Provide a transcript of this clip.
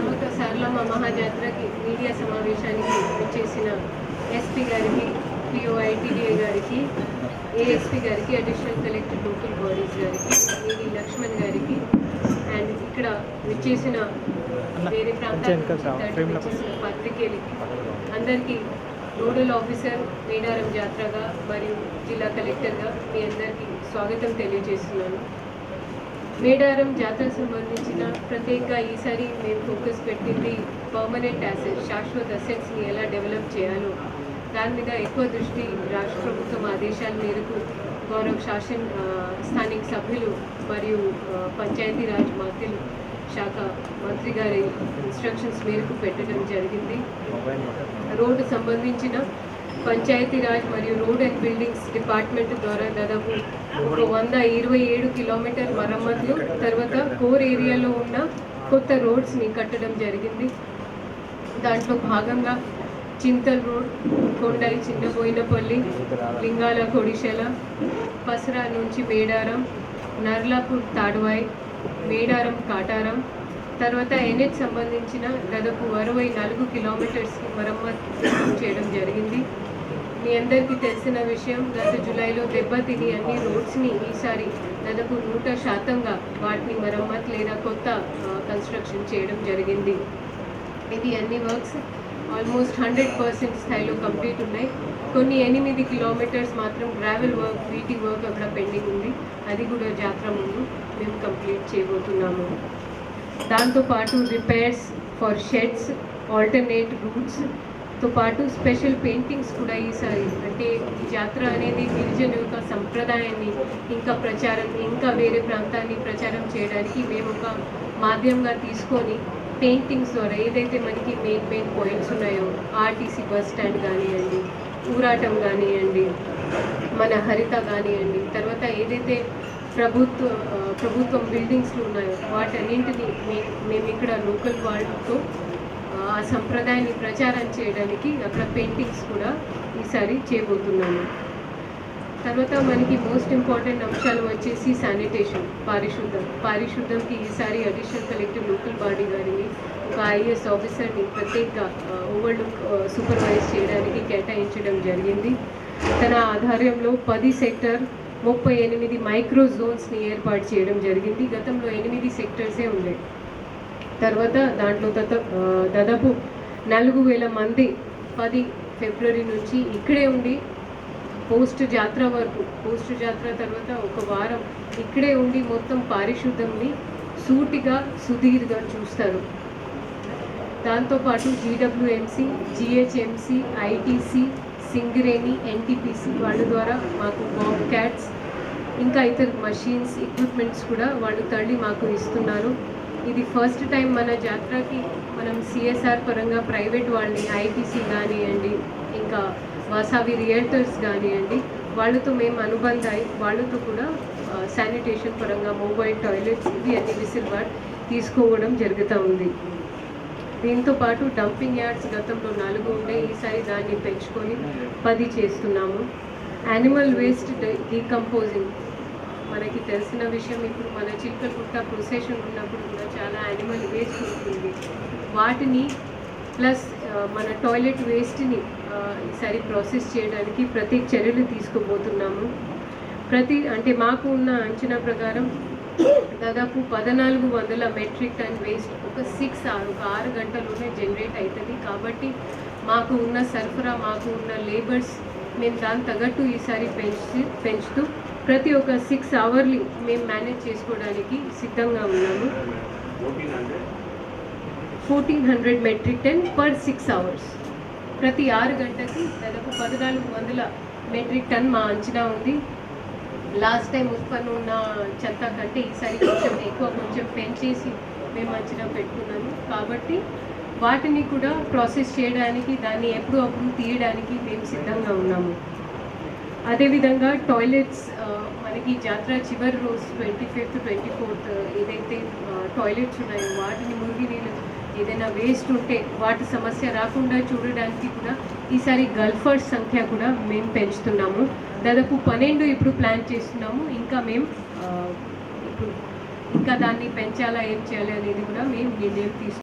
అమృత Saralamma మహాజాత్రకి media సమావేశానికి వచ్చేసిన SP గారికి పిఓ గారికి ఏఎస్పీ గారికి అడిషనల్ కలెక్టర్ లోకల్ బాడీస్ గారికి ఏవి లక్ష్మణ్ గారికి అండ్ ఇక్కడ వచ్చేసిన వేరే ప్రాంతాల పత్రికేలకి అందరికీ నోడల్ ఆఫీసర్ మేడారం జాతరగా మరియు జిల్లా కలెక్టర్గా మీ అందరికీ స్వాగతం తెలియజేస్తున్నాను. మేడారం జాతర సంబంధించిన ప్రత్యేక ఈసారి మేము ఫోకస్ పెట్టింది పర్మనెంట్ అసెట్స్ శాశ్వత అసెట్స్ని ఎలా డెవలప్ చేయాలో. దాని మీద ఎక్కువ దృష్టి రాష్ట్ర ప్రభుత్వం ఆదేశాల మేరకు గౌరవ శాసన స్థానిక సభ్యులు మరియు పంచాయతీరాజ్ మంత్రులు శాఖ మంత్రి గారి ఇన్స్ట్రక్షన్స్ మేరకు పెట్టడం జరిగింది. రోడ్డు సంబంధించిన పంచాయతీరాజ్ మరియు రోడ్ అండ్ బిల్డింగ్స్ డిపార్ట్మెంట్ ద్వారా దాదాపు ఒక వంద ఇరవై ఏడు కిలోమీటర్ మరమ్మతులు తర్వాత కోర్ ఏరియాలో ఉన్న కొత్త రోడ్స్ని కట్టడం జరిగింది. దాంట్లో భాగంగా చింతల్ రోడ్ కొండై చిన్నబోయినపల్లి లింగాల కొడిశల పసరా నుంచి మేడారం నర్లాపూర్ తాడువాయి మేడారం కాటారం తర్వాత ఎన్హెచ్ సంబంధించిన దాదాపు అరవై నాలుగు కిలోమీటర్స్కి మరమ్మతు చేయడం జరిగింది. మీ అందరికీ తెలిసిన విషయం గత జూలైలో దెబ్బతిని అన్ని రోడ్స్ని ఈసారి దాదాపు నూట శాతంగా వాటిని మరమ్మతు లేదా కొత్త కన్స్ట్రక్షన్ చేయడం జరిగింది. ఇది అన్ని వర్క్స్ ఆల్మోస్ట్ హండ్రెడ్ పర్సెంట్ స్థాయిలో కంప్లీట్ ఉన్నాయి. కొన్ని ఎనిమిది కిలోమీటర్స్ మాత్రం గ్రావెల్ వర్క్ వీటి వర్క్ అక్కడ పెండింగ్ ఉంది. అది కూడా జాతర ముందు మేము కంప్లీట్ చేయబోతున్నాము. దాంతోపాటు రిపేర్స్ ఫర్ షెడ్స్ ఆల్టర్నేట్ రూట్స్తో పాటు స్పెషల్ పెయింటింగ్స్ కూడా ఈసారి అంటే ఈ జాతర అనేది గిరిజన యొక్క సంప్రదాయాన్ని ఇంకా ప్రచారం ఇంకా వేరే ప్రాంతాన్ని ప్రచారం చేయడానికి మేము ఒక మాధ్యమంగా తీసుకొని పెయింటింగ్స్ ద్వారా ఏదైతే మనకి మెయిన్ మెయిన్ పాయింట్స్ ఉన్నాయో ఆర్టీసీ బస్ స్టాండ్ కానివ్వండి ఊరాటం కానివ్వండి మన హరిత కానివ్వండి తర్వాత ఏదైతే ప్రభుత్వ ప్రభుత్వం బిల్డింగ్స్లు ఉన్నాయో. వాటన్నింటినీ మే- మేము ఇక్కడ లోకల్ వాళ్ళతో ఆ సంప్రదాయాన్ని ప్రచారం చేయడానికి అక్కడ పెయింటింగ్స్ కూడా ఈసారి చేయబోతున్నాము. తర్వాత మనకి మోస్ట్ ఇంపార్టెంట్ అంశాలు వచ్చేసి శానిటేషన్ పారిశుద్ధం. పారిశుద్ధంకి ఈసారి అడిషనల్ కలెక్టర్ లోకల్ బాడీ గారిని ఒక ఐఏఎస్ ఆఫీసర్ని ప్రత్యేకంగా ఓవర్లుక్ సూపర్వైజ్ చేయడానికి కేటాయించడం జరిగింది. తన ఆధ్వర్యంలో పది సెక్టర్ ముప్పై ఎనిమిది మైక్రో జోన్స్ని ఏర్పాటు చేయడం జరిగింది. గతంలో ఎనిమిది సెక్టర్సే ఉండే. తర్వాత దాంట్లో దాదాపు నాలుగు వేల మంది పది ఫిబ్రవరి నుంచి ఇక్కడే ఉండి పోస్ట్ జాతర వరకు పోస్ట్ జాతర తర్వాత ఒక వారం ఇక్కడే ఉండి మొత్తం పారిశుద్ధంని సూటిగా సుదీర్ఘంగా చూస్తారు. దాంతోపాటు GWMC GHMC ITC Singareni NTPC వాళ్ళ ద్వారా మాకు బాబ్ క్యాట్స్ ఇంకా ఇతర మషీన్స్ ఎక్విప్మెంట్స్ కూడా వాళ్ళు తల్లి మాకు ఇస్తున్నారు. ఇది ఫస్ట్ టైం మన జాతరకి మనం సిఎస్ఆర్ పరంగా ప్రైవేట్ వాళ్ళని ఐటీసీ కానివ్వండి ఇంకా వాసావి రియల్టర్స్ కానివ్వండి వాళ్ళతో మేము అనుబంధ వాళ్ళతో కూడా శానిటేషన్ పరంగా మొబైల్ టాయిలెట్స్ ఇవి అన్ని విసిల్బాట్ తీసుకోవడం జరుగుతూ ఉంది. దీంతో పాటు డంపింగ్ యార్డ్స్ గతంలో నాలుగు ఉండే ఈసారి దాన్ని పెంచుకొని పది చేస్తున్నాము. యానిమల్ వేస్ట్ డీకంపోజింగ్ మనకి తెలిసిన విషయం ఇప్పుడు మన చిల్కలగుట్ట ప్రొసెషన్ ఉన్నప్పుడు కూడా చాలా యానిమల్ వేస్ట్ ఉంటుంది. వాటిని ప్లస్ మన టాయిలెట్ వేస్ట్ని ఈసారి ప్రాసెస్ చేయడానికి ప్రతి చర్యలు తీసుకోబోతున్నాము ప్రతి అంటే మాకు ఉన్న అంచనా ప్రకారం దాదాపు పద్నాలుగు వందల మెట్రిక్ టన్ వేస్ట్ ఒక సిక్స్ ఆరు ఒక ఆరు గంటలోనే జనరేట్ అవుతుంది కాబట్టి మాకు ఉన్న సరఫరా మాకు ఉన్న లేబర్స్ మేము దాని తగ్గట్టు ఈసారి పెంచి పెంచుతూ ప్రతి ఒక్క సిక్స్ అవర్లీ మేము మేనేజ్ చేసుకోవడానికి సిద్ధంగా ఉన్నాము. Fourteen hundred metric ton per six hours ప్రతి ఆరు గంటకి దాదాపు పద్నాలుగు వందల మెట్రిక్ టన్ మా అంచనా ఉంది. లాస్ట్ టైం ఉత్పన్న ఉన్న చెత్త కంటే ఈసారి కొంచెం ఎక్కువ కొంచెం పెంచేసి మేము అంచనా పెట్టుకున్నాము. కాబట్టి వాటిని కూడా ప్రాసెస్ చేయడానికి దాన్ని ఎప్పుడు అప్పుడు తీయడానికి మేము సిద్ధంగా ఉన్నాము. అదేవిధంగా టాయిలెట్స్ మనకి జాతర చివరి రోజు ట్వంటీ ఫిఫ్త్ ట్వంటీ ఫోర్త్ ఏదైతే టాయిలెట్స్ ఉన్నాయో వాటిని మురిగి నీళ్ళు ఏదైనా వేస్ట్ ఉంటే వాటి సమస్య రాకుండా చూడడానికి కూడా ఈసారి గల్ఫర్స్ సంఖ్య కూడా మేము పెంచుతున్నాము. దాదాపు పన్నెండు ఇప్పుడు ప్లాన్ చేస్తున్నాము. ఇంకా మేము ఇప్పుడు ఇంకా దాన్ని పెంచాలా ఏం చేయాలి అనేది కూడా మేము నిర్ణయం తీసుకున్నాము